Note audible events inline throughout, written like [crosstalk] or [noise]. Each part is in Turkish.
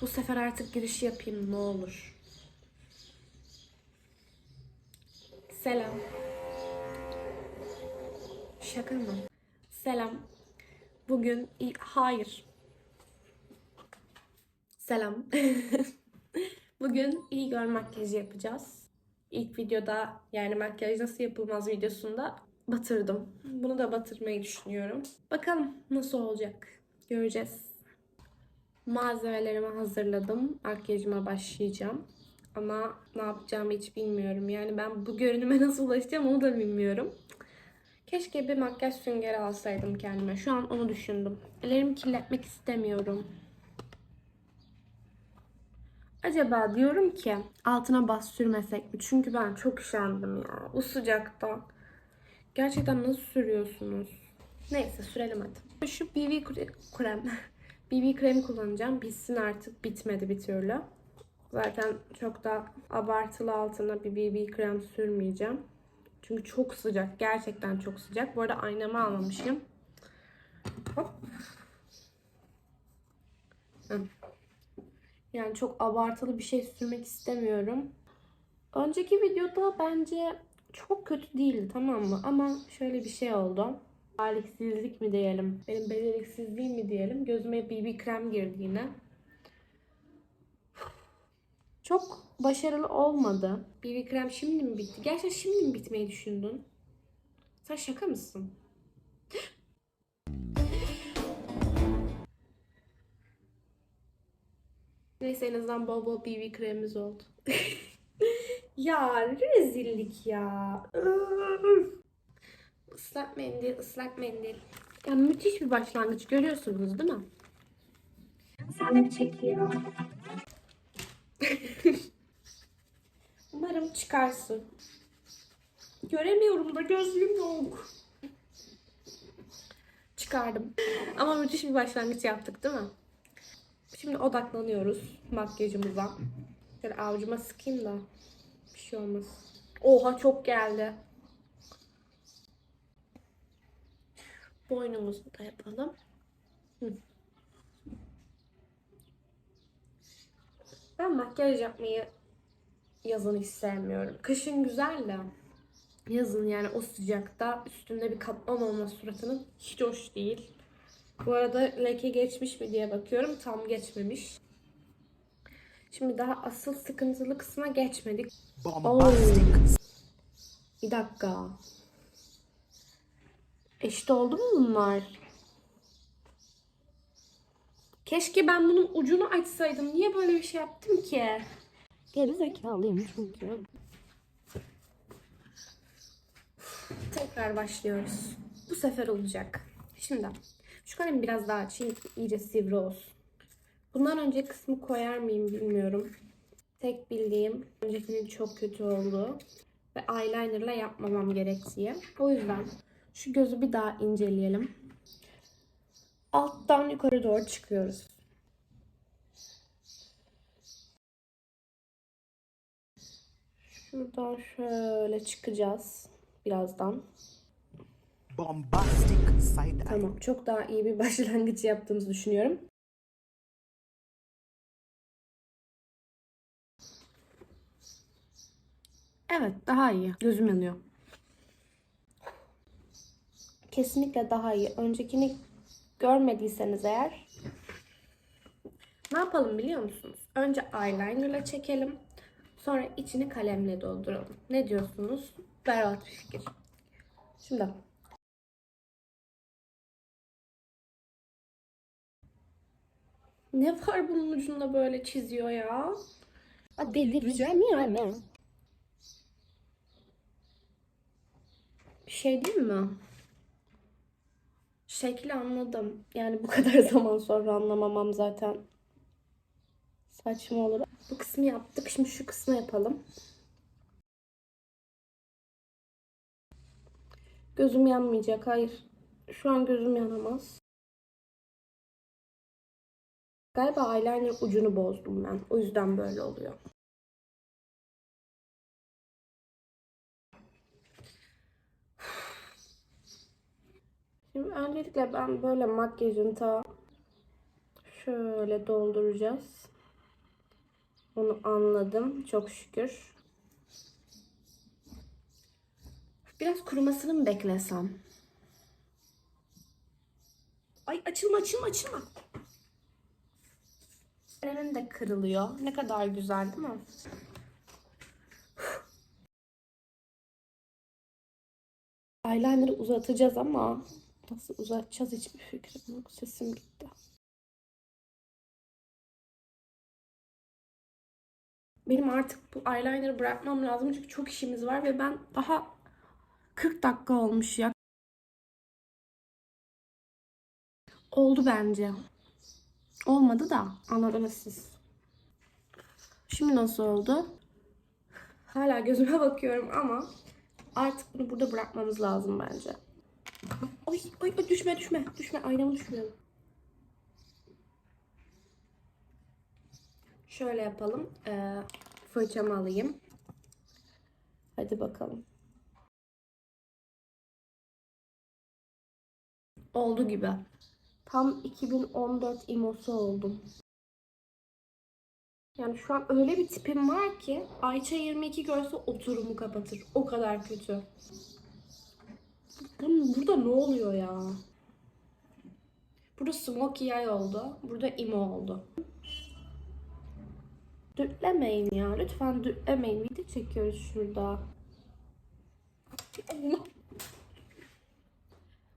Bu sefer artık girişi yapayım ne olur. Selam. Şaka mı? Selam. Bugün. Hayır. Selam. [laughs] Bugün iyi gör makyajı yapacağız. İlk videoda yani makyaj nasıl yapılmaz videosunda batırdım. Bunu da batırmayı düşünüyorum. Bakalım nasıl olacak. Göreceğiz. Malzemelerimi hazırladım. Makyajıma başlayacağım. Ama ne yapacağımı hiç bilmiyorum. Yani ben bu görünüme [laughs] nasıl ulaşacağım onu da bilmiyorum. Keşke bir makyaj süngeri alsaydım kendime. Şu an onu düşündüm. Ellerimi kirletmek istemiyorum. Acaba diyorum ki altına bas sürmesek mi? Çünkü ben çok üşendim ya. Bu sıcakta. Gerçekten nasıl sürüyorsunuz? Neyse sürelim hadi. Şu BB kre- krem. [laughs] BB kremi kullanacağım. Bitsin artık. Bitmedi bir türlü. Zaten çok da abartılı altına bir BB krem sürmeyeceğim. Çünkü çok sıcak. Gerçekten çok sıcak. Bu arada aynamı almamışım. Hop. Yani çok abartılı bir şey sürmek istemiyorum. Önceki videoda bence çok kötü değildi tamam mı? Ama şöyle bir şey oldu. Beceriksizlik mi diyelim? Benim beceriksizliğim mi diyelim? Gözüme BB krem girdi yine. Çok başarılı olmadı. BB krem şimdi mi bitti? Gerçekten şimdi mi bitmeyi düşündün? Sen şaka mısın? Neyse en azından bol bol BB kremimiz oldu. [laughs] ya rezillik ya. Islak mendil, ıslak mendil. Ya müthiş bir başlangıç görüyorsunuz değil mi? Sana çekiyor. [laughs] Umarım çıkarsın. Göremiyorum da gözlüğüm yok. Çıkardım. Ama müthiş bir başlangıç yaptık değil mi? Şimdi odaklanıyoruz makyajımıza. Şöyle avucuma sıkayım da bir şey olmaz. Oha çok geldi. Boynumuzu da yapalım. Hı. Ben makyaj yapmayı yazın hiç sevmiyorum. Kışın güzel de yazın yani o sıcakta üstünde bir katman olması suratının hiç hoş değil. Bu arada leke geçmiş mi diye bakıyorum. Tam geçmemiş. Şimdi daha asıl sıkıntılı kısma geçmedik. Bombastic. Bir dakika. Eşit oldu mu bunlar? Keşke ben bunun ucunu açsaydım. Niye böyle bir şey yaptım ki? Geri zekalıyım çünkü. Tekrar başlıyoruz. Bu sefer olacak. Şimdi şu kalemi biraz daha açayım. iyice sivri olsun. Bundan önce kısmı koyar mıyım bilmiyorum. Tek bildiğim öncekinin çok kötü oldu. Ve eyelinerla yapmamam gerektiği. O yüzden şu gözü bir daha inceleyelim. Alttan yukarı doğru çıkıyoruz. Şuradan şöyle çıkacağız birazdan. Bombastic side. Tamam. Çok daha iyi bir [laughs] başlangıç yaptığımızı düşünüyorum. Evet, daha iyi. Gözüm yanıyor. Kesinlikle daha iyi. Öncekini görmediyseniz eğer ne yapalım biliyor musunuz? Önce eyelinerla çekelim. Sonra içini kalemle dolduralım. Ne diyorsunuz? Berbat bir fikir. Şimdi Ne var bunun ucunda böyle çiziyor ya? Delireceğim yani. Bir şey değil mi? Şekli anladım. Yani bu [laughs] kadar zaman sonra anlamamam zaten saçma olur. Bu kısmı yaptık. Şimdi şu kısmı yapalım. Gözüm yanmayacak. Hayır. Şu an gözüm yanamaz. Galiba eyeliner ucunu bozdum ben. O yüzden böyle oluyor. Şimdi öncelikle ben böyle makyajını ta şöyle dolduracağız. Onu anladım. Çok şükür. Biraz kurumasını mı beklesem? Ay açılma açılma açılma. Elinin de kırılıyor. Ne kadar güzel değil mi? Eyeliner'ı uzatacağız ama nasıl uzatacağız hiçbir fikrim yok. Sesim gitti. Benim artık bu eyeliner'ı bırakmam lazım çünkü çok işimiz var ve ben daha 40 dakika olmuş ya. Oldu bence. Olmadı da anladınız siz. Şimdi nasıl oldu? Hala gözüme bakıyorum ama artık bunu burada bırakmamız lazım bence. Ay, ay, düşme düşme düşme aynamı düşmüyorum. Şöyle yapalım. Ee, fırçamı alayım. Hadi bakalım. Oldu gibi. Tam 2014 imosu oldum. Yani şu an öyle bir tipim var ki Ayça 22 görse oturumu kapatır. O kadar kötü. Bunun, burada ne oluyor ya? Burada smokey eye oldu. Burada imo oldu. Dürtlemeyin ya. Lütfen dürtlemeyin. Video çekiyoruz şurada.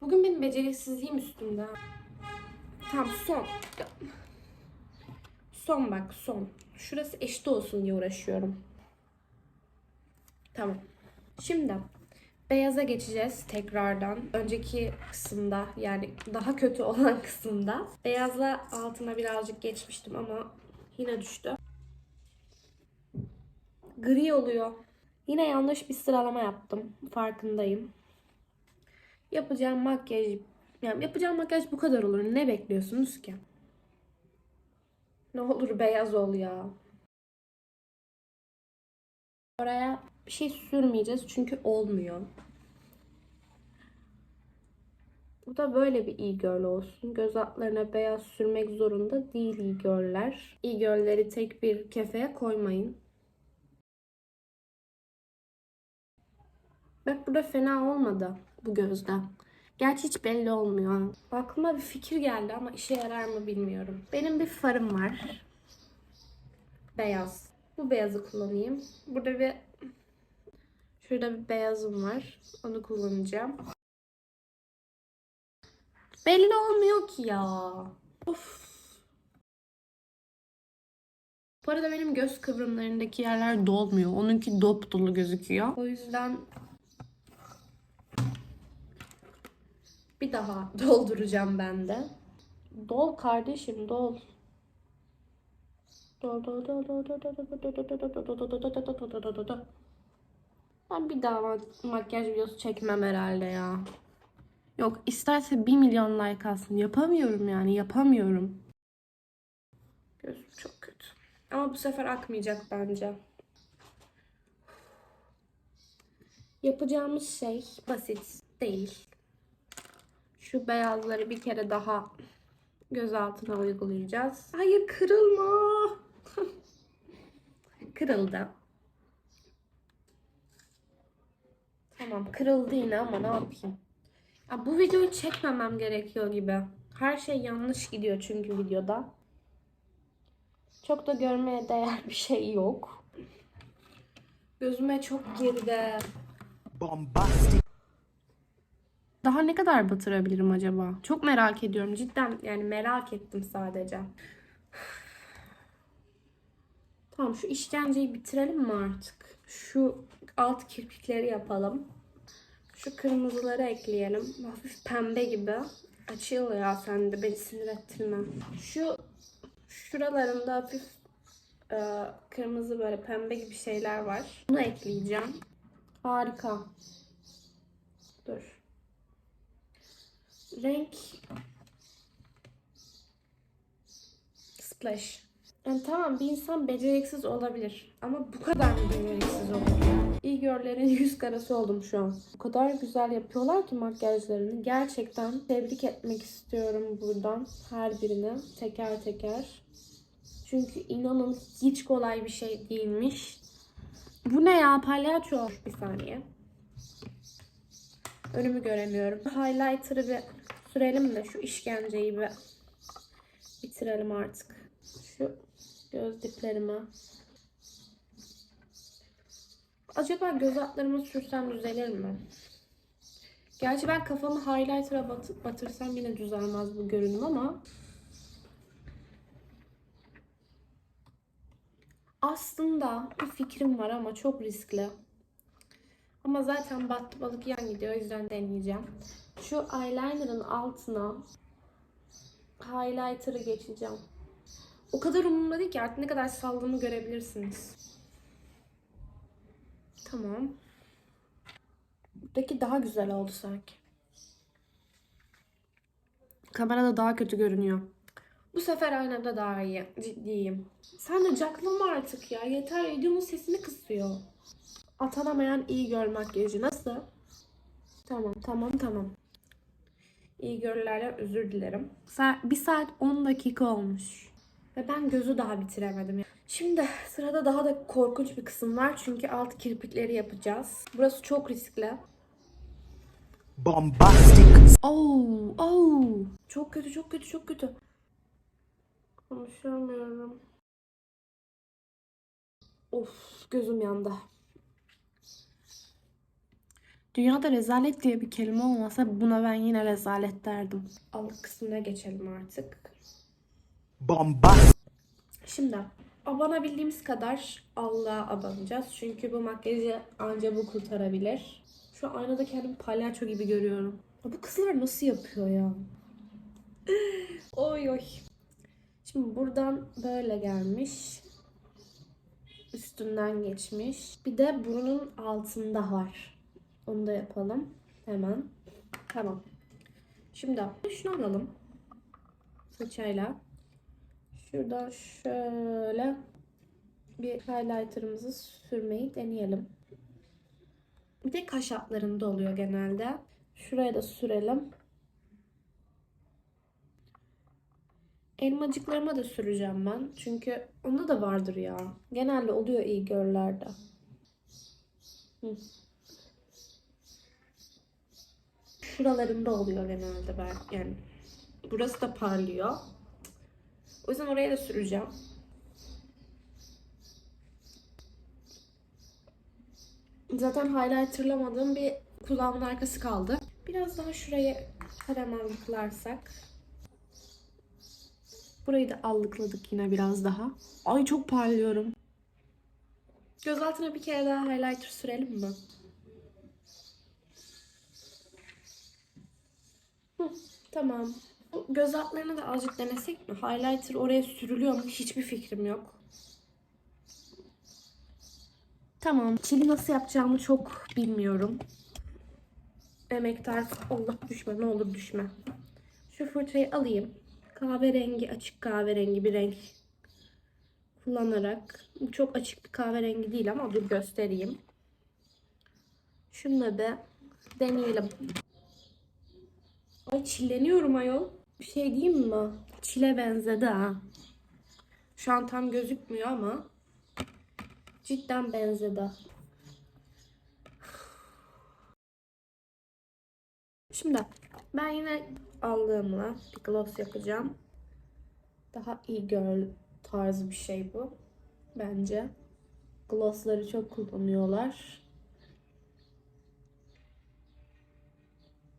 Bugün benim beceriksizliğim üstümde. Tamam son. Son bak son. Şurası eşit olsun diye uğraşıyorum. Tamam. Şimdi beyaza geçeceğiz tekrardan. Önceki kısımda yani daha kötü [laughs] olan kısımda. Beyazla altına birazcık geçmiştim ama yine düştü. Gri oluyor. Yine yanlış bir sıralama yaptım. Farkındayım. Yapacağım makyaj yani yapacağım makyaj bu kadar olur. Ne bekliyorsunuz ki? Ne olur beyaz ol ya. Oraya bir şey sürmeyeceğiz çünkü olmuyor. Bu da böyle bir iyi girl olsun. Göz altlarına beyaz sürmek zorunda değil iyi girl'ler. İyi girl'leri tek bir kefeye koymayın. Bak burada fena olmadı bu gözde. Gerçi hiç belli olmuyor. Aklıma bir fikir geldi ama işe yarar mı bilmiyorum. Benim bir farım var. Beyaz. Bu beyazı kullanayım. Burada bir şurada bir beyazım var. Onu kullanacağım. Belli olmuyor ki ya. Of. Bu arada benim göz kıvrımlarındaki yerler dolmuyor. Onunki dop dolu gözüküyor. O yüzden bir daha dolduracağım ben de. Dol kardeşim dol. Dol dol dol dol dol dol dol dol dol dol dol dol dol dol dol. Ben bir daha mak- makyaj videosu çekmem herhalde ya. Yok isterse 1 milyon like alsın. Yapamıyorum yani yapamıyorum. Gözüm çok kötü. Ama bu sefer akmayacak bence. Yapacağımız şey basit değil. Şu beyazları bir kere daha göz altına uygulayacağız. Hayır kırılma. [laughs] Kırıldı. Tamam kırıldı yine ama ne yapayım. Ya, bu videoyu çekmemem gerekiyor gibi. Her şey yanlış gidiyor çünkü videoda. Çok da görmeye değer bir şey yok. Gözüme çok girdi. bombastic Daha ne kadar batırabilirim acaba? Çok merak ediyorum. Cidden yani merak ettim sadece. Tamam şu işkenceyi bitirelim mi artık? Şu alt kirpikleri yapalım. Şu kırmızıları ekleyelim. Hafif pembe gibi. Açıl ya sen de beni sinir ettirme. Şu şuralarında hafif e, kırmızı böyle pembe gibi şeyler var. Bunu ekleyeceğim. Harika. Dur. Renk splash. Yani tamam bir insan beceriksiz olabilir. Ama bu kadar mı beceriksiz olur? İyi görlerin [laughs] yüz karası oldum şu an. O kadar güzel yapıyorlar ki makyajlarını. Gerçekten tebrik etmek istiyorum buradan her birini teker teker. Çünkü inanın hiç kolay bir şey değilmiş. Bu ne ya palyaço? Bir saniye. Önümü göremiyorum. Highlighter'ı bir sürelim de şu işkenceyi bir bitirelim artık. Göz diplerime. Acaba göz altlarımı sürsem düzelir mi? Gerçi ben kafamı highlighter'a bat- batırsam yine düzelmez bu görünüm ama aslında bir fikrim var ama çok riskli. Ama zaten battı balık yan gidiyor o yüzden deneyeceğim. Şu eyeliner'ın altına highlighter'ı geçeceğim. O kadar umurumda değil ki artık ne kadar salladığımı görebilirsiniz. Tamam. Buradaki daha güzel oldu sanki. Kamerada daha kötü görünüyor. Bu sefer aynada daha iyi. Ciddiyim. Sen de caklama artık ya. Yeter videonun sesini kısıyor. Atanamayan iyi gör makyajı. Nasıl? Tamam tamam tamam. İyi görülerden özür dilerim. Bir saat 10 dakika olmuş. Ve ben gözü daha bitiremedim. Şimdi sırada daha da korkunç bir kısım var. Çünkü alt kirpikleri yapacağız. Burası çok riskli. Bombastic. Oh, oh. Çok kötü, çok kötü, çok kötü. Konuşamıyorum. Of, gözüm yandı. Dünyada rezalet diye bir kelime olmasa buna ben yine rezalet derdim. Alt kısmına geçelim artık. Bombastic. Şimdi abanabildiğimiz kadar Allah'a abanacağız. Çünkü bu makyajı anca bu kurtarabilir. Şu aynada kendimi palyaço gibi görüyorum. Bu kızlar nasıl yapıyor ya? [gasps] oy oy. Şimdi buradan böyle gelmiş. Üstünden geçmiş. Bir de burunun altında var. Onu da yapalım. Hemen. Tamam. Şimdi şunu alalım. Fırçayla. Şuradan şöyle bir highlighter'ımızı sürmeyi deneyelim. Bir de kaş altlarında oluyor genelde. Şuraya da sürelim. Elmacıklarıma da süreceğim ben. Çünkü onda da vardır ya. Genelde oluyor iyi görlerde. Şuralarında oluyor genelde ben. Yani burası da parlıyor. O yüzden oraya da süreceğim. Zaten highlighterlamadığım bir kulağımın arkası kaldı. Biraz daha şurayı karamelliklarsak. Burayı da allıkladık yine biraz daha. Ay çok parlıyorum. Göz altına bir kere daha highlighter sürelim mi? Hı, tamam. Bu Göz altlarını da azıcık denesek mi? Highlighter oraya sürülüyor mu? Hiçbir fikrim yok. Tamam. Çili nasıl yapacağımı çok bilmiyorum. Emektar. Allah düşme. Ne olur düşme. Şu fırçayı alayım. Kahverengi, açık kahverengi bir renk kullanarak. Çok açık bir kahverengi değil ama dur göstereyim. Şununla da deneyelim. Ay çilleniyorum ayol. Bir şey diyeyim mi? Çile benzedi ha. Şu an tam gözükmüyor ama cidden benzedi. Şimdi ben yine aldığımla bir gloss yapacağım. Daha iyi girl tarzı bir şey bu. Bence. Glossları çok kullanıyorlar.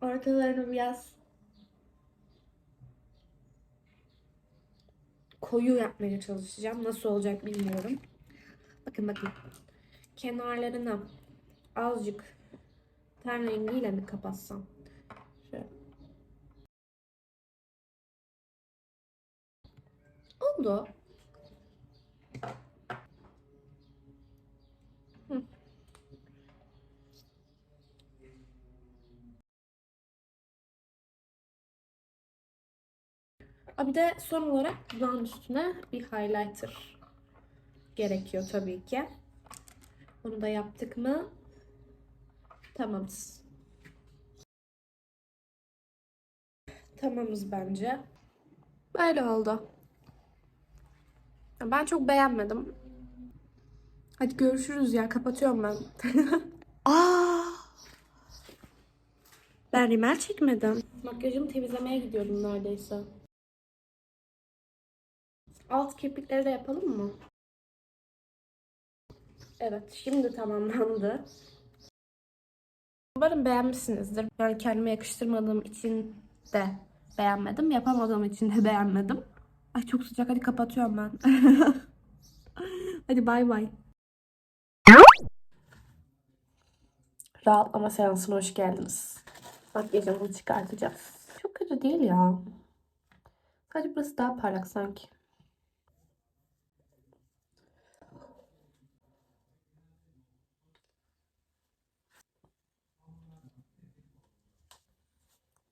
Ortalarını biraz koyu yapmaya çalışacağım. Nasıl olacak bilmiyorum. Bakın bakın. Kenarlarına azıcık ten rengiyle mi kapatsam? Şöyle. Oldu. Bir de son olarak dudağın üstüne bir highlighter gerekiyor tabii ki. Onu da yaptık mı? Tamamız. Tamamız bence. Böyle oldu. Ben çok beğenmedim. Hadi görüşürüz ya. Kapatıyorum ben. [laughs] Aa. Ben rimel çekmedim. Makyajımı temizlemeye gidiyordum neredeyse. Alt kirpikleri de yapalım mı? Evet, şimdi tamamlandı. Umarım beğenmişsinizdir. Yani kendime yakıştırmadığım için de beğenmedim. Yapamadığım için de beğenmedim. Ay çok sıcak. Hadi kapatıyorum ben. [laughs] Hadi bay bay. Rahatlama seansına hoş geldiniz. Makyajımızı çıkartacağız. Çok kötü değil ya. Sadece burası daha parlak sanki.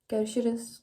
Görüşürüz.